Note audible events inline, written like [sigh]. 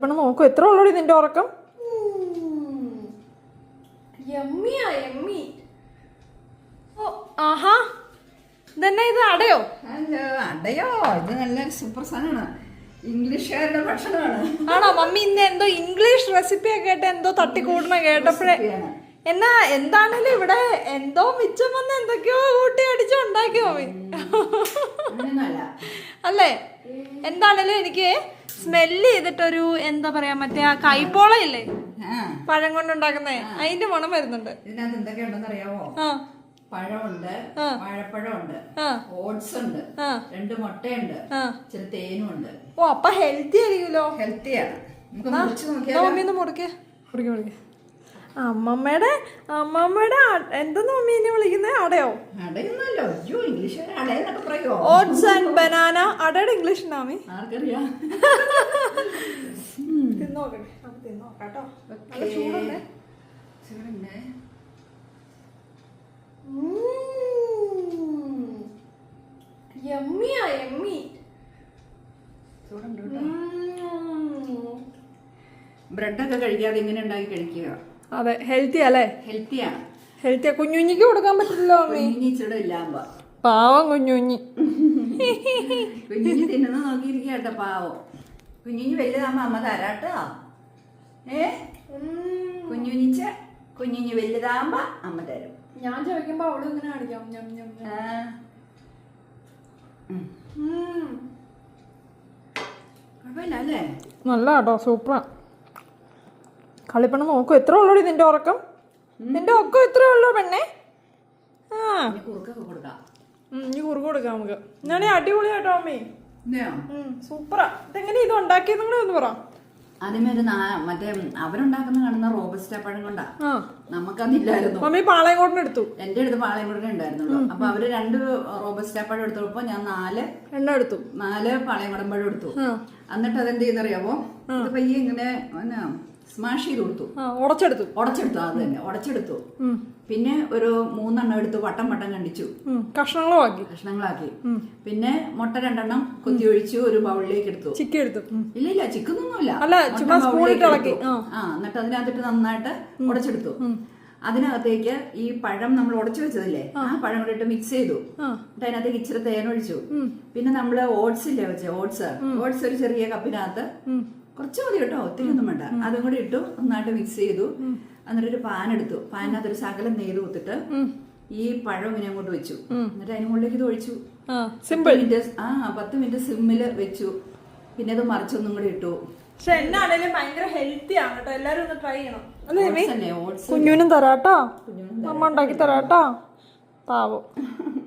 ഇപ്പൊ നോക്കൂ. എത്ര ഉള്ളോടി നിന്റെ ഉറക്കം? ഓ ആഹാ. ഇതന്നെ ഇത് അടയോ? ഹലോ അടയോ. ഇത് നല്ല സൂപ്പർ സാധനമാണ്. ഇംഗ്ലീഷുകാരുടെ ഭക്ഷണമാണ്. ആണോ? മമ്മി ഇന്ന് എന്തോ ഇംഗ്ലീഷ് റെസിപ്പി കേട്ട് എന്തോ തട്ടിക്കൂടണ കേട്ടപ്പോഴേ. എന്നാ എന്താണേലും ഇവിടെ എന്തോ മിച്ചം വന്ന് എന്തൊക്കെയോ കൂട്ടി അടിച്ചു ഉണ്ടാക്കി മമ്മി. അല്ലേ? എന്താണേലും എനിക്ക് സ്മെല്ല് ചെയ്തിട്ടൊരു എന്താ പറയാ മറ്റേ ആ കൈപ്പോള ഇല്ലേ? പഴം കൊണ്ടുണ്ടാക്കുന്നേ. അതിന്റെ മണം വരുന്നുണ്ട്. ഇതിനകത്ത് എന്തൊക്കെയുണ്ടെന്ന് അറിയാമോ ആ. പഴമുണ്ട് വാഴപ്പഴമുണ്ട് ആ. ഓട്സ് ഉണ്ട് രണ്ട് മുട്ടയുണ്ട് ഇച്ചിരി തേനും ഉണ്ട്. ഓ അപ്പൊ ഹെൽത്തി ആയിരിക്കുമല്ലോ. ഹെൽത്തിയാണ് നമുക്ക് മുറിച്ച് ഒന്ന് മുറിക്ക്? മുറിക്ക് മുറിക്ക്. അമ്മമ്മയുടെ അമ്മമ്മയുടെ എന്താ എന്തെന്ന് എന്നെ വിളിക്കുന്നത് അടയോ? ഓട്സ് ആൻഡ് ബനാന അടയുടെ ഇംഗ്ലീഷ് [laughs] യമ്മിയാ യമ്മി. കേട്ടോ. ബ്രെഡൊക്കെ കഴിക്കാതെ ഇങ്ങനെ ഉണ്ടാക്കി കഴിക്കുക. അതെ ഹെൽത്തി അല്ലേ? ഹെൽത്തിയാണ് ഹെൽത്തിയാ കുഞ്ഞുഞ്ഞിക്ക് കൊടുക്കാൻ പറ്റില്ലല്ലോ മമ്മി കുഞ്ഞിച്ചിടെ ഇല്ലാമ്പ. പാവം കുഞ്ഞുഞ്ഞി. കുഞ്ഞുഞ്ഞി തിന്നുന്ന നോക്കിയിരിക്കുക കേട്ടോ പാവം. കുഞ്ഞുഞ്ഞി വലുതാകുമ്പോ അമ്മ തരാട്ടോ. ഏ? കുഞ്ഞുഞ്ഞിച്ച കുഞ്ഞുഞ്ഞി വലുതാകുമ്പോ അമ്മ തരും. ഞാൻ ചോദിക്കുമ്പോ അവൾ ഇങ്ങനെ കാണിക്കാം. കുഴപ്പമില്ല അല്ലേ? നല്ല കേട്ടോ സൂപ്പർ കളിപ്പണം നോക്കൂ. എത്ര ഉള്ളൂ നിന്റെ ഉറക്കം? നിന്റെ ഒക്കെ എത്ര ഉള്ളൂ പെണ്ണേ? ആ. ഇനി കുറുക്ക് കൊടുക്കാം നമുക്ക്. ഞാൻ അടിപൊളിയാട്ടോ അമ്മേ? സൂപ്പറാ. ഇതെങ്ങനെ ഇത് ഉണ്ടാക്കിയത്? കൂടെ ഒന്ന് പറ. ആദ്യമേ ഒരു മറ്റേ അവരുണ്ടാക്കുന്ന കാണുന്ന റോബസ്റ്റ പഴം കൊണ്ടാ. നമുക്കതില്ലായിരുന്നു. മമ്മി പാളയംകോട്ടിന് എടുത്തു. എന്റെ അടുത്ത് പാളയംകുടനെ ഉണ്ടായിരുന്നുള്ളൂ. അപ്പൊ അവർ രണ്ട് റോബസ്റ്റ പഴം എടുത്തപ്പോ ഞാൻ നാല് എണ്ണ എടുത്തു. നാല് പാളയംകുടം പഴം എടുത്തു. എന്നിട്ട് അതെന്ത് ഇത് പയ്യെ ഇങ്ങനെ സ്മാഷ് ചെയ്ത് കൊടുത്തു. ഉടച്ചെടുത്തു. ഉടച്ചെടുത്തു അത് തന്നെ. ഉടച്ചെടുത്തു. പിന്നെ ഒരു മൂന്നെണ്ണം എടുത്ത് വട്ടം വട്ടം കണ്ടിച്ചു. കഷ്ണങ്ങളാക്കി. കഷ്ണങ്ങളാക്കി. പിന്നെ മുട്ട രണ്ടെണ്ണം കുത്തി ഒഴിച്ചു ഒരു ബൗളിലേക്ക് എടുത്തു. ചിക്കി എടുത്തു. ഇല്ല ഇല്ല ഇളക്കി, ആ. എന്നിട്ട് അതിനകത്തിട്ട് നന്നായിട്ട് ഉടച്ചെടുത്തു. അതിനകത്തേക്ക് ഈ പഴം നമ്മൾ ഉടച്ചു വെച്ചതല്ലേ ആ. പഴം കൂടെ ഇട്ട് മിക്സ് ചെയ്തു. എന്നിട്ട് അതിനകത്തേക്ക് ഇച്ചിരി തേനൊഴിച്ചു പിന്നെ നമ്മൾ ഓട്സ് ഇല്ലേ വെച്ചേ ഓട്സ് ഓട്സ് ഒരു ചെറിയ കപ്പിനകത്ത്. കുറച്ച് മതി കേട്ടോ ഒത്തിരി ഒന്നും വേണ്ട. അതും കൂടി ഇട്ടു നന്നായിട്ട് മിക്സ് ചെയ്തു. എന്നിട്ട് ഒരു പാൻ എടുത്തു. പാനിനകത്ത് ഒരു ശകലം നെയ്ത് കൊത്തിട്ട് ഈ പഴം ഇങ്ങനെ അങ്ങോട്ട് വെച്ചു. എന്നിട്ട് അതിന് മുകളിലേക്ക് ഇത് ഒഴിച്ചു. സിമ്പിൾ മിനിറ്റ് ആ പത്ത് മിനിറ്റ് സിമ്മിൽ വെച്ചു. പിന്നെ അത് മറിച്ചൊന്നും കൂടി ഇട്ടു. പക്ഷെ എന്നാണേലും ഭയങ്കര ഹെൽത്തി ആണ് കേട്ടോ. എല്ലാരും ഒന്ന് ട്രൈ ചെയ്യണം. കുഞ്ഞുവിനും തരാട്ടോ. അമ്മ ഉണ്ടാക്കി തരാട്ടോ. പാവം. [laughs]